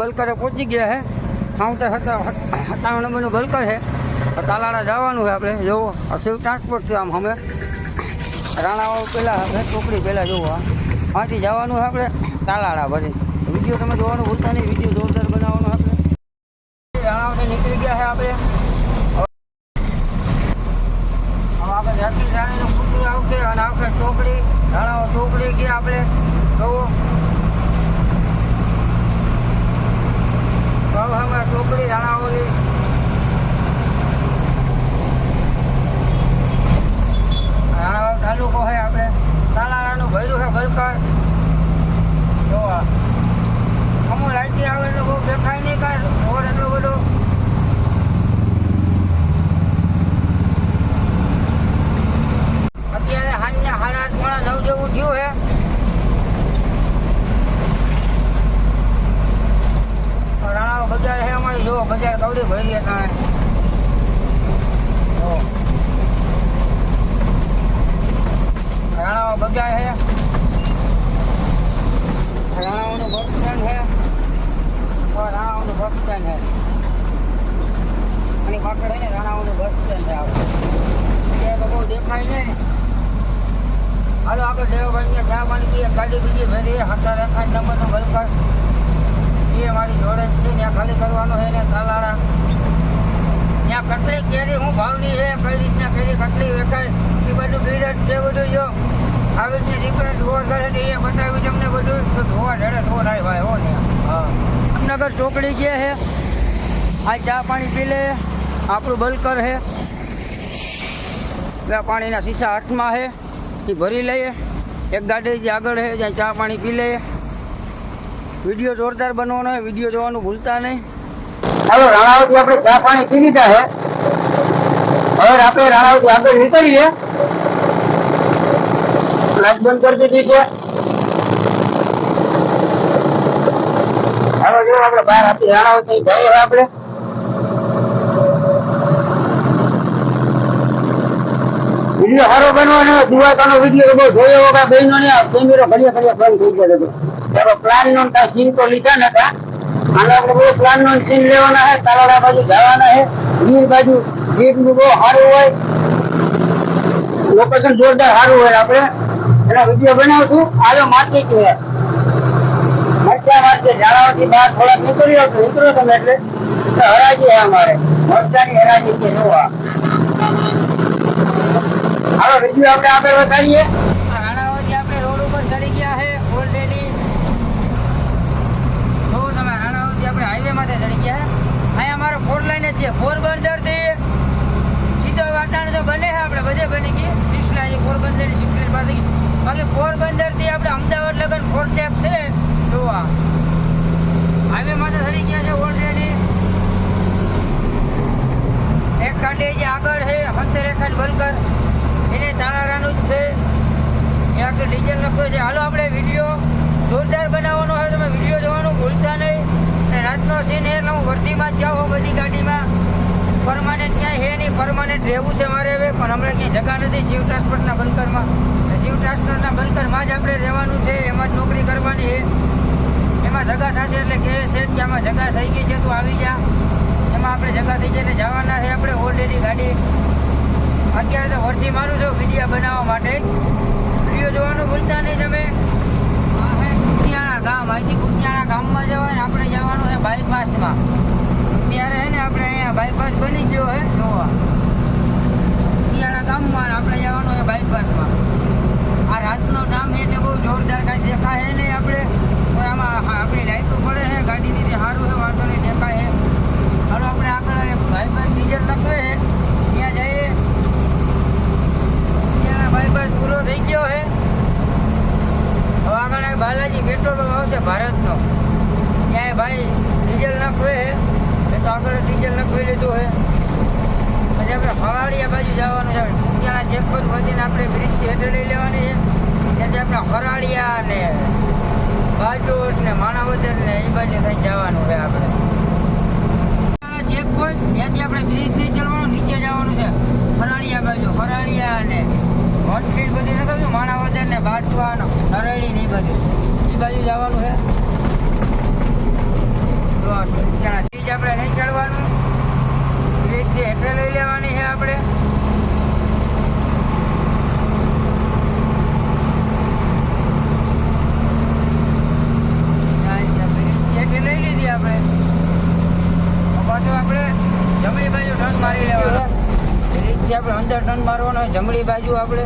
બલકરે પહોંચી ગયા છે કાઉન્ટર હતા સત્તાવન નંબરનું બલકર છે તાલાળા જવાનું છે આપણે. જોવો શિવ ટ્રાન્સપોર્ટ છે આમ અમે. રાણાઓ પહેલાં આપણે ચોકડી પહેલાં જોવો આથી જવાનું છે આપણે તાલાળા ભરી વીડિયો તમે જોવાનું ભૂલતા નહીં, વીડિયો જોરદાર બનાવવાનો આપણે. રાણાઓથી નીકળી ગયા છે આપણે હવે આપણે જાતિ રાણીનું પુતળું આવશે અને આવશે ચોકડી રાણાઓ ચોકડી ગયા આપણે જોવો હવે અમે ચોકડી રાણાઓની રાણાઓ તાલુકો છે આપણે તાલાળાનું ભરકર જોવા. અમુક લાઈટી આવે એટલે બહુ દેખાય નહીં કાંઈ રોડ એટલો બધો. અત્યારે સાંજના સાડા આઠ પોણા નવ જેવું થયું છે રાણાઓ બજાર હે અમારી જો, બજાર કવડી ભરી હતા રાણાઓ બજાર છે રાણાઓનું બસ સ્ટેન્ડ છે. તો રાણાઓનું બસ સ્ટેન્ડ છે. અને પાકડ ને રાણાઓનું બસ સ્ટેન્ડ છે આવે. એ તો બહુ દેખાય નહીં. હાલો, આગળ દેવભાઈને ચા પાણી પીએ ગાડી બીજી ભરી હાથા રેખા નંબરનો ગલકર એ મારી જોડે છે, ત્યાં ખાલી કરવાનો છે ને તાલાળા. ત્યાં કટલી કેરી, હું ભાવની છે, કઈ રીતના કેરી કટલી વેચાય, એ બધું બિરટ છે બધું જો. ડિફરન્ટ કરે છે એ બતાવ્યું તમને બધું. તો ધોવા જડે ધોવા થાય ભાઈ હો ને. જામનગર ચોકડી ગયા છે. આ ચા પાણી પી લે. આપણું બલકર છે. બે પાણીના શીશા હાથમાં છે. એ ભરી લઈએ. એક ગાડી જે આગળ છે જ્યાં ચા પાણી પી લઈએ વીડિયો જોરદાર બનવાનો હોય વીડિયો જોવાનું ભૂલતા નહીં. ચાલો રાણાવતી આપણે ચા પાણી પી લીધા છે. હવે આપણે રાણાવતી આગળ નીકળીએ. લાઈટ બંધ કરી દીધી છે. હવે વીડિયો સારો બનવાનો, દુવાકાનો વીડિયો બહુ જોયો હોગા બહેનો ને કેમેરો ઘડિયા ઘડિયા બંધ થઈ ગયો હતો ચાલો પ્લાન નો ત્યાં સીન તો લીધા નતા અને આપણે બહુ પ્લાન નો સીન લેવાના હે તાલાડા બાજુ જવાના છે. ગીર બાજુ ગીરનું બહુ સારું હોય. લોકેશન જોરદાર સારું હોય આપણે. એના વીડિયો છું. આલો માર્કેટ છે. મરચા માર્કેટ ઝાડાઓથી બહાર થોડાક નીકળ્યો તો ઉતરો તમે એટલે. હરાજી છે અમારે. મરચાની હરાજી છે જોવા હાલો વીડિયો આપણે આગળ વધારીએ. રોડ ઉપર ચડી ગયા છે ઓલરેડી જો તમે રાણાઓથી આપણે હાઈવે માંથી ચડી ગયા છે. અહીંયા અમારો ફોર લાઈન જ છે. પોરબંદરથી સીધો વાટાણ તો બને છે આપણે, બધે બની ગઈ. પોરબંદર સિક્સ પાસે બાકી પોરબંદરથી આપણે અમદાવાદ લગન ફોર ટેક છે. જોવા. હાઈવે માંથી થઈ ગયા છે ઓલરેડી એક કાંઠે જે આગળ છે હંતર એક બલકર એને તારાનું જ છે. એ આગળ ડીઝલ લખ્યો છે. હાલો આપણે વીડિયો જોરદાર બનાવવાનો હોય તમે વીડિયો જોવાનું ભૂલતા નહીં. અને રાતનો સીન એટલે હું વર્ધીમાં જ જાઉં બધી ગાડીમાં. પરમાનન્ટ ક્યાંય હે નહીં, પરમાનન્ટ રહેવું છે મારે હવે, પણ હમણાં ક્યાંય જગા નથી શિવ ટ્રાન્સપોર્ટના બંકરમાં. શિવ ટ્રાન્સપોર્ટના બંકરમાં જ આપણે રહેવાનું છે, એમાં જ નોકરી કરવાની છે. એમાં જગા થશે એટલે કહે છે કે આમાં જગા થઈ ગઈ છે, તું આવી જા. એમાં આપણે જગા થઈ એટલે જવાના છે આપણે ઓલરેડી ગાડી. અત્યારે તો વર્ધી મારું છું, વીડિયો બનાવવા માટે. વીડિયો જોવાનું ભૂલતા નહીં તમે. કુતિયાણા ગામ, અહીંથી કુતિયાણા ગામમાં જવાય આપણે જવાનું છે બાયપાસમાં ત્યારે છે ને આપણે અહીંયા બાયપાસ બની ગયો હે, જોવા. શિયાળા ગામમાં આપણે જવાનું છે બાયપાસમાં આ રાતનો ટાઈમ છે એટલે બહુ જોરદાર કાંઈ દેખાય છે નહીં આપણે. આમાં આપણી લાઈટો પડે છે ગાડીની જે સારું છે વાંધો નહીં, દેખાય હે. હવે આપણે આગળ બાયપાસ ડીઝલ લખે છે ત્યાં જઈએ ત્યાં બાયપાસ પૂરો થઈ ગયો છે હવે આગળ આ બાલાજી પેટ્રોલ પંપ આવશે ભારતનો ત્યાં ભાઈ ડીઝલ નાખવે છે એ તો આગળ ડીઝલ નાખવી લીધું છે પછી આપણે ફરાળિયા બાજુ જવાનું છે ત્યાંના ચેકપોસ્ટ વધીને આપણે બ્રિજથી હેઠળ લઈ લેવાની છે ત્યાંથી આપણે ફરાળિયા ને બાજોટ ને માણાવદર ને એ બાજુ થઈને જવાનું છે આપણે ચેક પોઈન્ટ ત્યાંથી આપણે બ્રિજ નહીં ચડવાનું નીચે જવાનું છે ફરાળિયા બાજુ ફરાળિયા અને હોસ્પિટલ બધી નથી માણાવદર ને બાટવા નરેડી ને એ બાજુ એ બાજુ જવાનું છે ત્યાં ચીજ આપણે નહીં ચડવાનું બ્રિજ જે હેઠે લઈ લેવાની છે આપણે હેઠે લઈ લીધી આપણે તો પાછું આપણે જમણી બાજુ ટર્ન મારી લેવાનો બ્રિજથી આપણે અંદર જમણી બાજુ આપણે.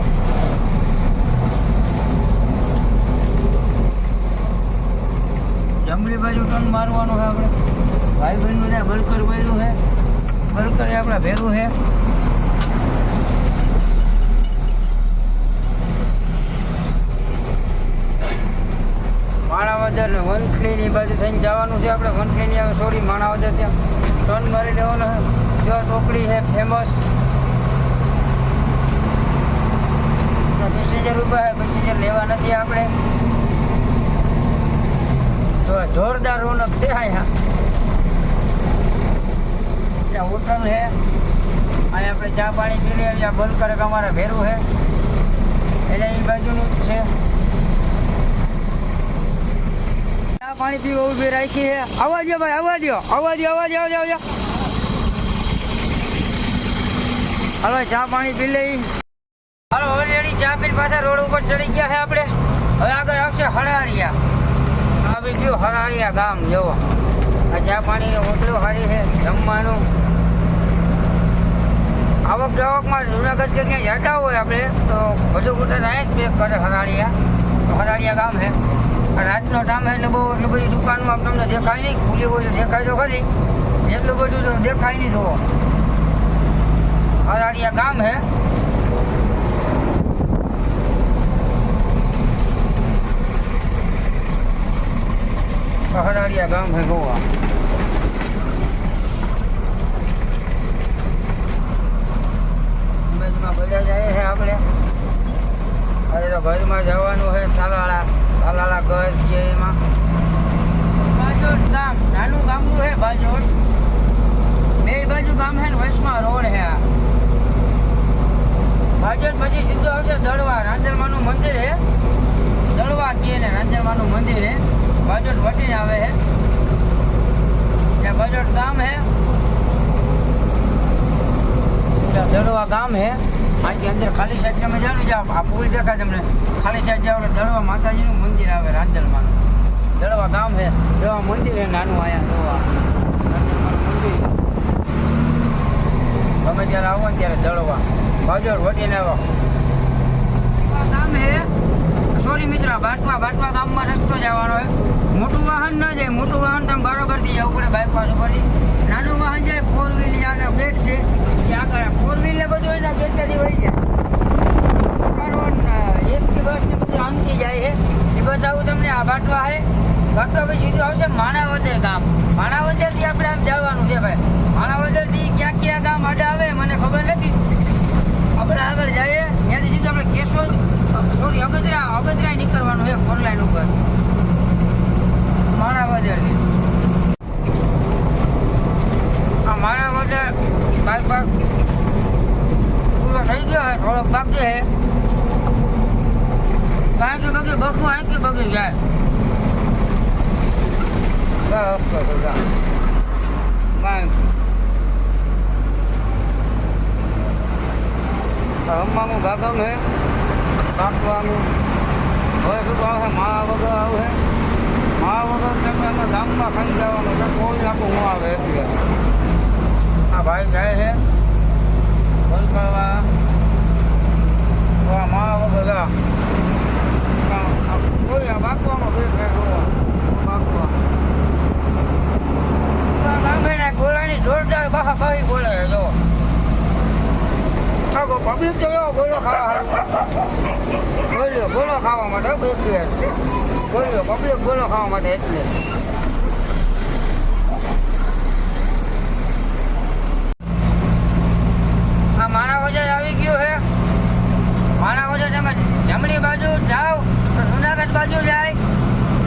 જમણી બાજુ ટર્ન મારવાનું છે આપણે. ભાઈ બહેનનું ત્યાં બલકર વહેલું છે. બલકર એ આપણા ભેગું છે. માણાવદર ને વનખલીની બાજુ થઈને જવાનું છે આપણે. વનખલીની આવે સોરી માણાવદર ત્યાં. ટર્ન મારી લેવાનો છે જો ટોકડી છે ફેમસ પેસેન્જર ઊભા છે પેસેન્જર લેવા નથી આપણે. તો જોરદાર રોનક છે અહીંયા. ત્યાં હોટલ છે. અહીંયા આપણે ચા પાણી પી લઈએ ત્યાં બંધ કરે અમારે ભેરું છે. એટલે એ બાજુનું જ છે. ચા પાણી પીવા ઊભી રાખી છે. આવવા દો ભાઈ આવવા દો આવવા દો આવવા દો આવજો આવજો હલો, ચા પાણી પી લઈ હાલો ઓલરેડી ચા પીને પાછા રોડ ઉપર ચડી ગયા છે આપણે હવે આગળ આવશે હળાળિયા આવી ગયું ગામ જોવો ચા પાણીની હોટલો સારી છે, જમવાનું. આવક જાવકમાં જુનાગઢ કે ક્યાંય જતા હોય આપણે, તો બધું બધું અહીંયા જ પેક કરે હરાળિયા. હરાળિયા ગામ છે. રાતનો ટાઈમ છે એટલે બહુ એટલી બધી દુકાનો તમને દેખાય નહીં, ખુલ્લી હોય તો દેખાય તો ખરી. એટલું બધું દેખાય નહીં જોવો. હરાળિયા ગામ છે. હરાળિયા ગામ છે ગોવા. બાજુમાં બધા જાય છે આપણે. હવે તો ઘરમાં જવાનું છે તાલાળા. તાલાળા ઘર છે એમાં. બાજોટ ગામ, નાનું ગામનું છે બાજોટ. બે બાજુ ગામ છે ને વચમાં રોડ છે આ. પછી સીધું આવશે દળવા, રાંદરમાનું મંદિર છે દળવા કહે ને રાંદરમાનું મંદિર છે બાજોટ વટીને આવે છે. ત્યાં બાજોટ ગામ છે. દડવા ગામ છે. આથી અંદર ખાલી સાઈડ તમે ને જાઓ આ પુલ દેખાય તમને. ખાલી સાઈડ જાઓ એટલે દળવા માતાજીનું મંદિર આવે રાંદલમાનું દળવા ગામ છે. દળવા મંદિર છે નાનું આયા દળવા મંદિર તમે જ્યારે આવો ને ત્યારે દળવા. બાજોટ વટીને આવો. ગામ છે. સોરી મિત્ર બાટવા બાટવા ગામમાં રસ્તો જવાનો હોય મોટું વાહન ન જાય, મોટું વાહન તમે બરોબરથી જવું પડે બાયપાસ ઉપરથી નાનું વાહન જાય ફોર વ્હીલ જાને ગેટ છે. ત્યાં કરે ફોર વ્હીલ ને બધું એના ગેટેથી વહી જાય. એસટી બસ ને બધું આમથી જાય છે. એ બતાવું તમને, આ બાટવા છે. બાટવા પછી સીધું આવશે માણાવદર ગામ. માણાવદરથી આપણે આમ જવાનું છે ભાઈ. માણાવદરથી ક્યાં ક્યાં ગામ આડા આવે મને ખબર નથી. આપણે આગળ જઈએ ત્યાંથી સીધું આપણે કેશોદ સોરી અગજરા અગજરા નીકળવાનું છે ઓનલાઈન ઉપર. ઉપર માણાવદરથી આ માણાવદર બાઈક બાઈક પૂરો થઈ ગયો હે, થોડોક બાકી હે. બાકી બગી બખું અહીંથી બગી જાય. બસ બસ બસ બાઈક કાપવાનું હવે શું આવે છે મા વગર આવે મા વગર તમે અમે ગામમાં સમજાવવાનું એટલે કોઈ નાખું હું આવે આ ભાઈ જાય છે. બોલકાવા વગર આ કોઈ આ બાંકવામાં બે બાકવા ગોળાની જોરદાર બાહા બાહી બોલે છે જો પબ્લિક તો ગોળો ખાવા હારું. ગોળો ખાવા માટે બે. પ્લેટ બોલ્યો પબ્લિક ગોળો ખાવા માટે એટલે આ આવી ગયું છે માણા બજાર તમે જમણી બાજુ જાઓ, તો જુનાગઢ બાજુ જાય.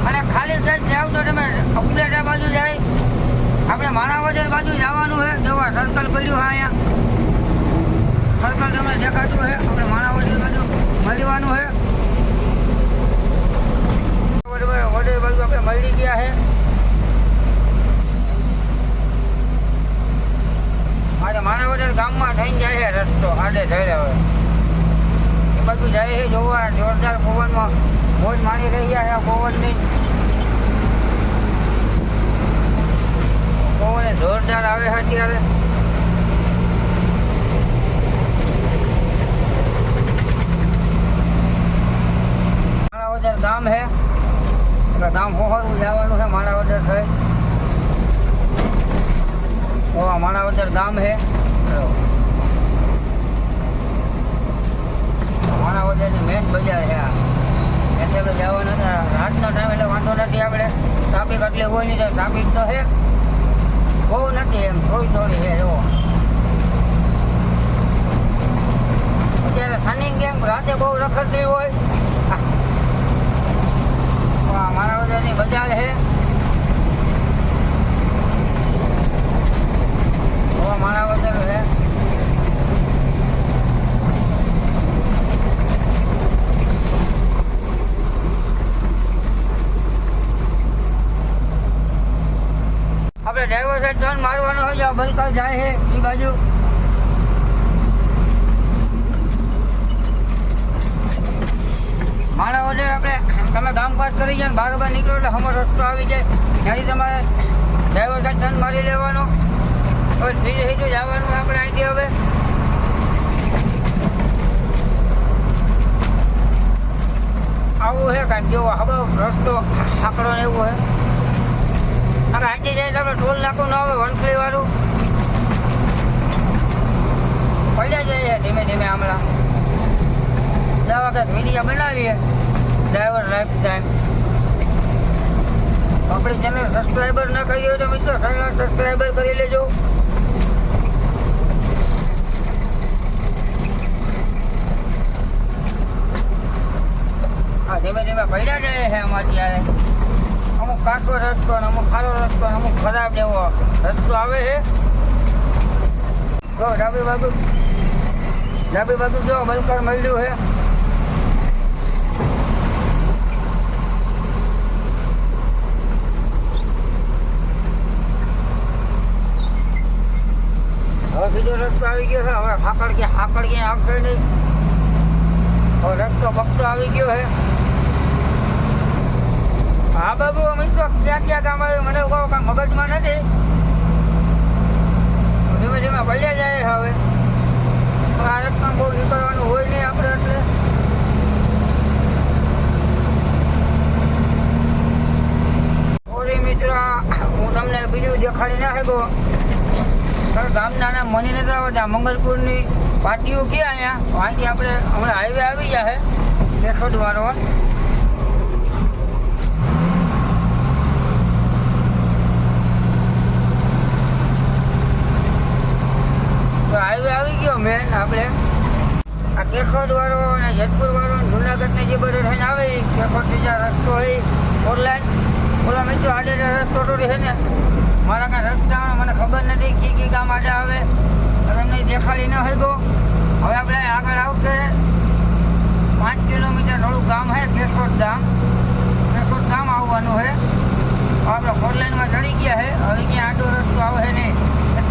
અને ખાલી સાઈડ જાઓ, તો તમે બાજુ જાય. આપણે માણા બાજુ જવાનું છે જોવા સર્કલ પડ્યું અહીંયા. સર્કલ તમે દેખાતું છે આપણે માણાવડી બાજુ મળવાનું છે વડોદરા બાજુ આપણે મળી ગયા છે આજે માણાવડી ગામમાં થઈને જાય છે રસ્તો. આડે જઈ હવે. એ બાજુ જાય છે જોવા, જોરદાર પવનમાં. મોજ માણી રહ્યા છે આ પવનની. પવન જોરદાર આવે છે અત્યારે. ગામ છે એટલે ગામ હોહરવું જવાનું છે માણાવદર થઈ તો આ માણાવદર ગામ છે માણાવદરની મેન બજાર છે આ. એટલે તો જવાનું છે. રાતનો ટાઈમ એટલે વાંધો નથી આપણે. ટ્રાફિક એટલે હોય નહીં ટ્રાફિક તો છે બહુ નથી એમ. થોડી થોડી છે જો અત્યારે સનિંગ ગેંગ રાતે બહુ રખડતી હોય આ માણાવદરની બજાર છે આપણે ડ્રાઈવર સાહેબ ત્રણ મારવાનો હોય બલકર જાય છે એ બાજુ માણા વડે આપણે તમે ગામ પાસ કરી જાય બાર બાર નીકળો એટલે હમર રસ્તો આવી જાય. ત્યાંથી તમારે ડ્રાઈવર ટર્ન મારી લેવાનો. હવે ધીરે સીધું જવાનું આપણે અહીંથી હવે. આવું છે કાંઈક જેવો હવે રસ્તો આકડો ને એવું છે હવે આજે જાય તો આપણે ટોલ નાખવું ન આવે વનફ્લી વાળું. પડ્યા જાય ધીમે ધીમે હમણાં દવા કંઈક વીડિયો બનાવીએ. ડ્રાઈવર લાઈફ ટાઈમ આપણી ચેનલ સબસ્ક્રાઈબર ના કરી હોય તો મિત્રો ચેનલ સબસ્ક્રાઈબર કરી લેજો. હા ધીમે ધીમે પડ્યા જાય છે આમાં અત્યારે. અમુક કાચો રસ્તો ને અમુક ખારો રસ્તો ને અમુક ખરાબ જેવો રસ્તો આવે છે. જો ડાબી બાજુ ડાબી બાજુ જો બલકર મળ્યું છે. બીજો રસ્તો આવી ગયો છે. હવે હાકડ કે હાકડ કે આવશે નહીં. હવે રસ્તો બગતો આવી ગયો છે. હા બાબુ મિત્રો ક્યાં ક્યાં કામ આવ્યું? મને કહો, કાંઈ મગજમાં નથી. ધીમે ધીમે ભલ્યા જાય હવે. આ રસ્તા બહુ નીકળવાનું હોય નહીં આપણે એટલે. ઓરી મિત્ર, હું તમને બીજું દેખાડી ના શકો પણ ગામના મને નથી આવડતા મંગલપુરની પાટીઓ ક્યાં અહીંયા? અહીંથી આપણે હમણાં હાઈવે આવી ગયા છે કેશોદ વાળો હાઈવે આવી ગયો મેન આપણે. આ કેખોડ વાળો અને જેતપુર વાળો જુનાગઢને જે બધો થઈને આવે એ બીજા રસ્તો હોય ઓનલાઈન ઓલા મિત્રો આડે રસ્તો તો છે ને. મારા કાંઈ રસ્તાનો મને ખબર નથી કી કી ગામ માટે આવે. તમને દેખાડી ન હોય ગો હવે આપણે આગળ આવશે. પાંચ કિલોમીટર થોડું ગામ છે કેશોદ ગામ. કેશોદ ગામ આવવાનું છે આપણે ફોર લાઈનમાં ચડી ગયા છે હવે ક્યાં આડો રસ્તો આવે નહીં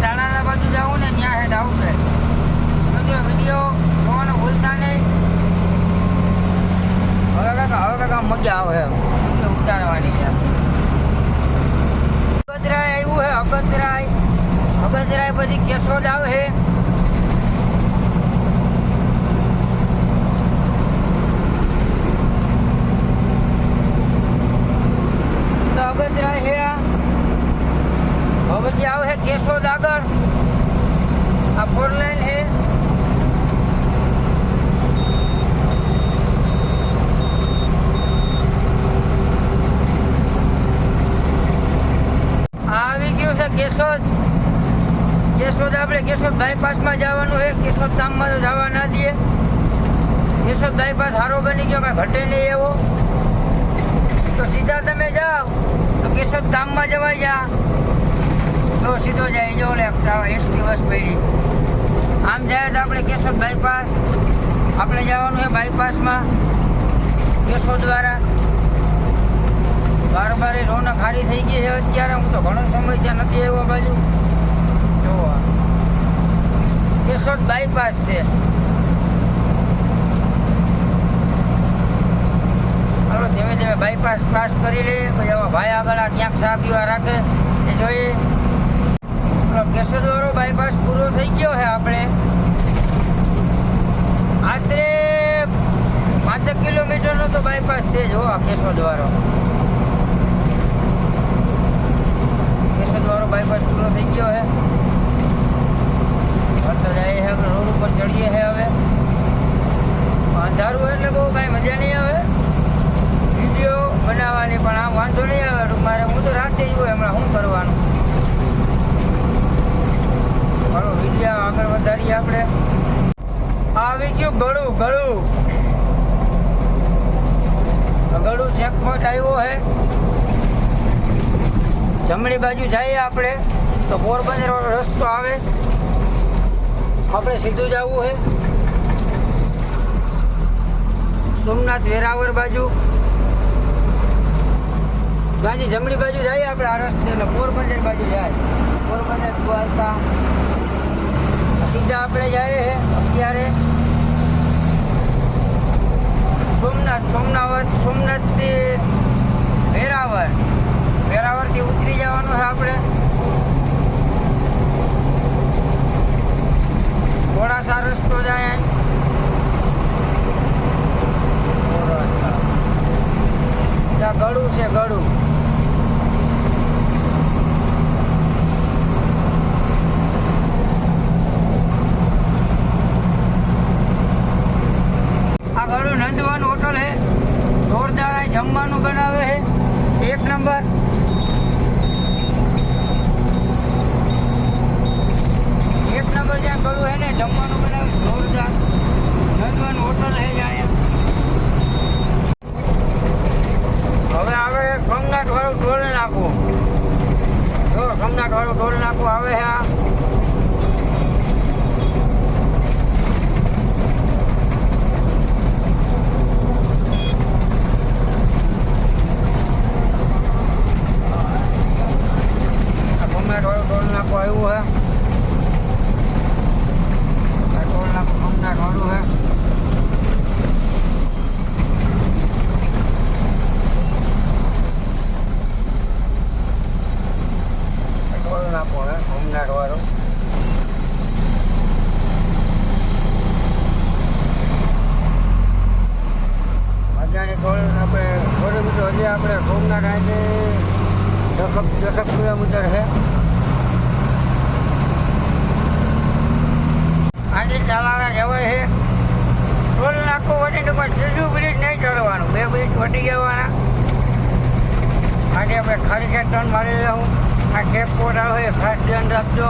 તાળાના બાજુ જવું ને ત્યાં હેઠ આવશે મિત્રો વીડિયો જોવાનું ભૂલતા નહીં હવે કાકા હવે કાકા મજા આવે એમ વીડિયો ઉતારવાની છે અગતરાય આવ્યું છે અગતરાય અગતરાય પછી કેશોદ આવે છે તો અગતરાય છે આ હવે પછી આવે છે કેશોદ આગળ આ ફોર લાઈન છે આ આવી ગયું છે કેશોદ કેશોદ આપણે કેશોદ બાયપાસમાં જવાનું છે. કેશોદ ગામમાં તો જવા ના દઈએ. કેશોદ બાયપાસ સારો બની ગયો, કાંઈ ઘટે નહીં એવો. તો સીધા તમે જાઓ. તો કેશોદ ગામમાં જવાય જા. તો સીધો જાય, જો લે એસટી બસ પડી. આમ જાય તો આપણે કેશોદ બાયપાસ આપણે જવાનું છે બાયપાસમાં કેશોદ દ્વારા. બાર બારે રોનક હારી થઈ ગઈ છે અત્યારે. હું તો ઘણો સમય ત્યાં નથી આવ્યો બાજુ. કેશોદ બાયપાસ છે હાલો, ધીમે ધીમે બાયપાસ પાસ કરી લઈએ, પછી હવે ભાઈ આગળ આ ક્યાંક ચા પીવા રાખે, એ જોઈએ પેલો કેશોદ વાળો બાયપાસ પૂરો થઈ ગયો છે આપણે આશરે પાંચેક કિલોમીટરનો તો બાયપાસ છે જો આ કેશોદ વાળો કેશોદ વાળો બાયપાસ પૂરો થઈ ગયો છે વરસાદ આવી છે આપણે રોડ ઉપર ચડીએ છે હવે અંધારું એટલે બહુ કાંઈ મજા નહીં આવે વીડિયો બનાવવાની પણ આમ વાંધો નહીં આવે તો મારે હું તો રાતે જ હોય હમણાં શું કરવાનું ચાલો વીડિયો આગળ વધારીએ આપણે આવી ગયું ગળું ગળું ગળું ચેક પોઈન્ટ આવ્યો છે જમણી બાજુ જઈએ આપણે, તો પોરબંદર રસ્તો આવે. આપણે સીધું જવું છે સોમનાથ વેરાવર બાજુ. ત્યાંથી જમણી બાજુ જઈએ આપણે આ રસ્તે, એટલે પોરબંદર બાજુ જાય. પોરબંદર દ્વારકા. સીધા આપણે જઈએ અત્યારે. સોમનાથ સોમનાથ સોમનાથથી વેરાવળ. વેરાવળથી ઉતરી જવાનું છે આપણે. ઘોડાસા રસ્તો જાય. ત્યાં ગળું છે ગળું આ ગળું નંદવાન હોટલ છે જોરદાર આ જમવાનું બનાવે છે એક નંબર એક નંબર જ્યાં ગળું છે ને જમવાનું બનાવે જોરદાર નંદવાન હોટલ છે જ્યાં હવે આવે છે સોમનાથ વાળું ટોલ નાકું જો સોમનાથ વાળું ટોલ નાકું આવે છે આ આ સોમનાથ વાળું ટોલ નાકું આવ્યું છે આ ટોલ નાકું સોમનાથ વાળું છે ટોલ નાકું છે સોમનાથ વાળું અજાણી ટોલ આપણે થોડી બધું હજી આપણે સોમનાથ અહીંથી દસક દસક કિલોમીટર છે આજે ચાલાણા જવાય છે ટોલ નાખો વટી તો કોઈ ત્રીજું બ્રિજ નહીં ચડવાનું બે જવાના આજે આપણે ખાલી ખેત ટર્ન મારી લેવું. આ કેપ કોટ આવે ખાસ ધ્યાન રાખજો.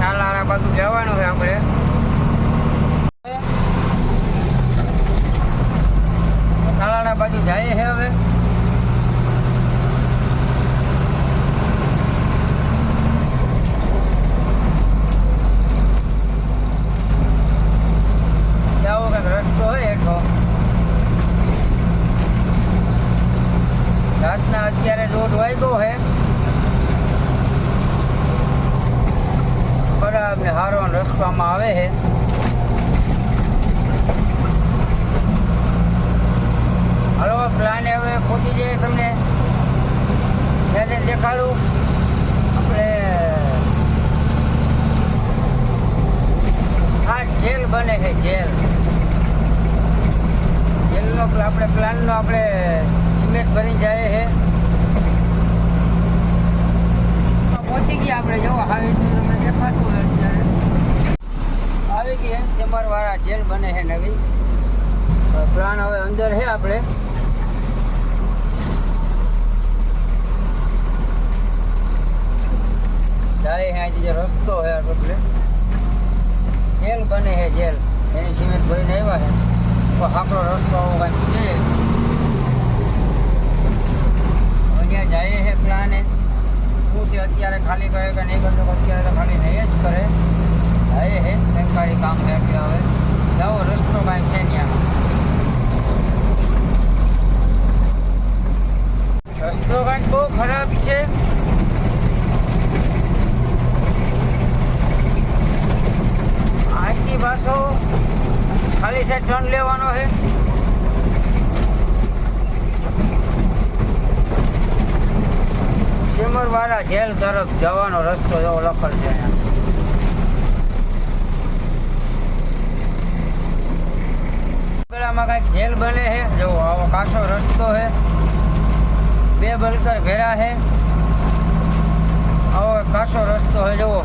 ચાલાણા બાજુ જવાનું છે આપણે. તાલાળા બાજુ જાય છે હવે જાવો કંઈક રસ્તો હોય એટલો રાતના અત્યારે દોઢ વાગ્યો છે ને રસ્તામાં આવે છે. હાલો પ્લાન હવે પહોંચી જાય તમને. ત્યારે દેખાડું. આપણે આ જેલ બને છે, જેલ. જેલનો આપણે પ્લાનનો આપણે સિમેન્ટ ભરી જાય છે. પહોંચી ગયા આપણે જવા આવી તમને દેખાતું હોય. આવી ગઈ સેમરવાળા જેલ બને છે નવી. પ્લાન હવે અંદર છે આપણે. જાય છે આજે રસ્તો છે આપણે જેલ બને છે, જેલ. એની સિમેન્ટ ભરીને આવ્યા છે. તો આપણો રસ્તો કાંઈક છે. અહીંયા જાય છે પ્લાને. શું છે, અત્યારે ખાલી કરે કે નહીં કરતો અત્યારે તો ખાલી નહીં જ કરે. હવે હે સરકારી કામ છે એટલે હવે. જાઓ, રસ્તો કાંઈ છે ત્યાં રસ્તો કાંઈક બહુ ખરાબ છે. આજની પાછો ખાલી સાઈડ ટર્ન લેવાનો છે સિમરવાળા જેલ તરફ જવાનો રસ્તો એવો લખેલ છે અહીંયા. પેલામાં કાંઈક જેલ બને છે, જો આવો કાસો રસ્તો છે. બે બલકર ભેરા છે. આવો કાસો રસ્તો છે, જુઓ.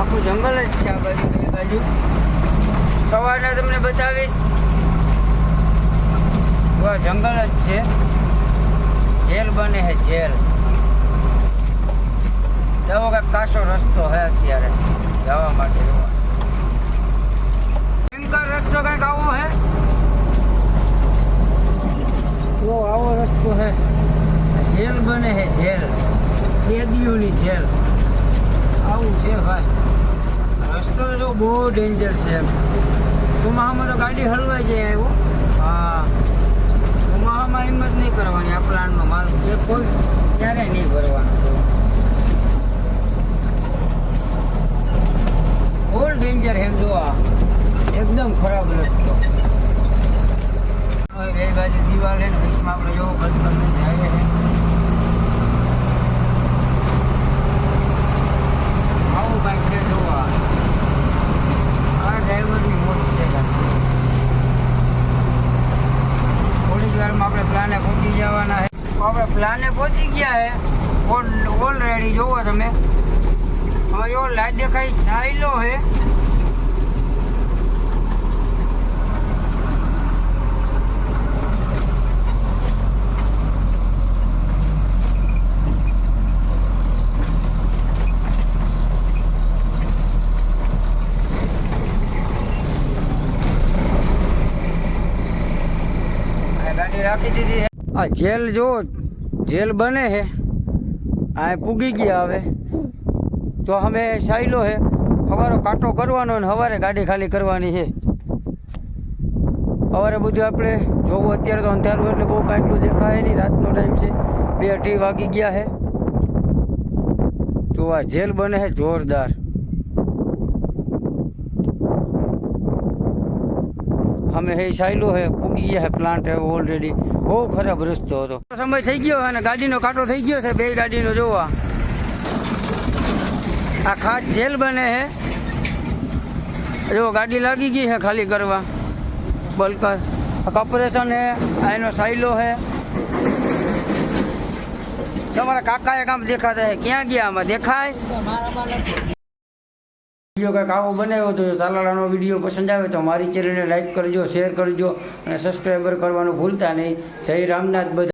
આખું જંગલ જ છે આ બાજુ, બે બાજુ. સવારના તમને બતાવીશ. જંગલ જ છે. જેલ બને છે, જેલ. જવો કાંઈક કાસો રસ્તો છે અત્યારે, જવા માટે એવો ભયંકર રસ્તો કંઈક આવો છે. તો આવો રસ્તો છે જેલ બને છે જેલ. કેદીઓની જેલ. આવું છે ભાઈ. રસ્તો જો બહુ ડેન્જર છે એમ. ચોમાસામાં તો ગાડી હલવાઈ જાય એવું હા. ચોમાસામાં હિંમત નહીં કરવાની આ પ્લાનનો માલ. એ કોઈ ક્યારે નહીં ભરવાનો. ફૂલ ડેન્જર હેમ જો આ. એકદમ ખરાબ રસ્તો. હવે બે બાજુ દિવાલ છે ને વચમાં આપણે જોવો ગલગલ જાય છે. આવું કાંઈક છે જોવા આ. ડ્રાઈવરની મોત છે કાંઈક થોડી વારમાં આપણે પ્લાને પહોંચી જવાના છે. આપણે પ્લાને પહોંચી ગયા છે. ઓલરેડી જોવો તમે. હવે એવો લાઈટ દેખાય, ચાલ્યો છે. આ રાખી દીધી આ જેલ જો, જેલ બને હે. આ પૂગી ગયા હવે. તો અમે સાયલો હે સવારો કાંટો કરવાનો ને સવારે ગાડી ખાલી કરવાની છે સવારે બધું આપણે જોવું અત્યારે તો અંધારું એટલે બહુ કાંઈકલું દેખાય નહીં. રાતનો ટાઈમ છે. બે અઢી વાગી ગયા છે તો આ જેલ બને છે જોરદાર. અમે હે સાયલો હે પૂગી ગયા હે પ્લાન્ટ હે ઓલરેડી બહુ ખરાબ રસ્તો હતો. સમય થઈ ગયો અને ગાડીનો કાંટો થઈ ગયો છે, બે ગાડીનો જોવા. આ ખાસ જેલ બને હે. જો ગાડી લાગી ગઈ હે ખાલી કરવા. બલકર. આ કોર્પોરેશન હે, આ એનો સાયલો હે. તમારા કાકા એ કામ દેખાતા હે. ક્યાં ગયા આમાં? દેખાય? વીડિયો કંઈક આવો બનાવ્યો તો તાલાલાનો વીડિયો પસંદ આવે તો મારી ચેનલને લાઇક કરજો શેર કરજો અને સબસ્ક્રાઈબર કરવાનું ભૂલતા નહીં. જય રામનાથ બધા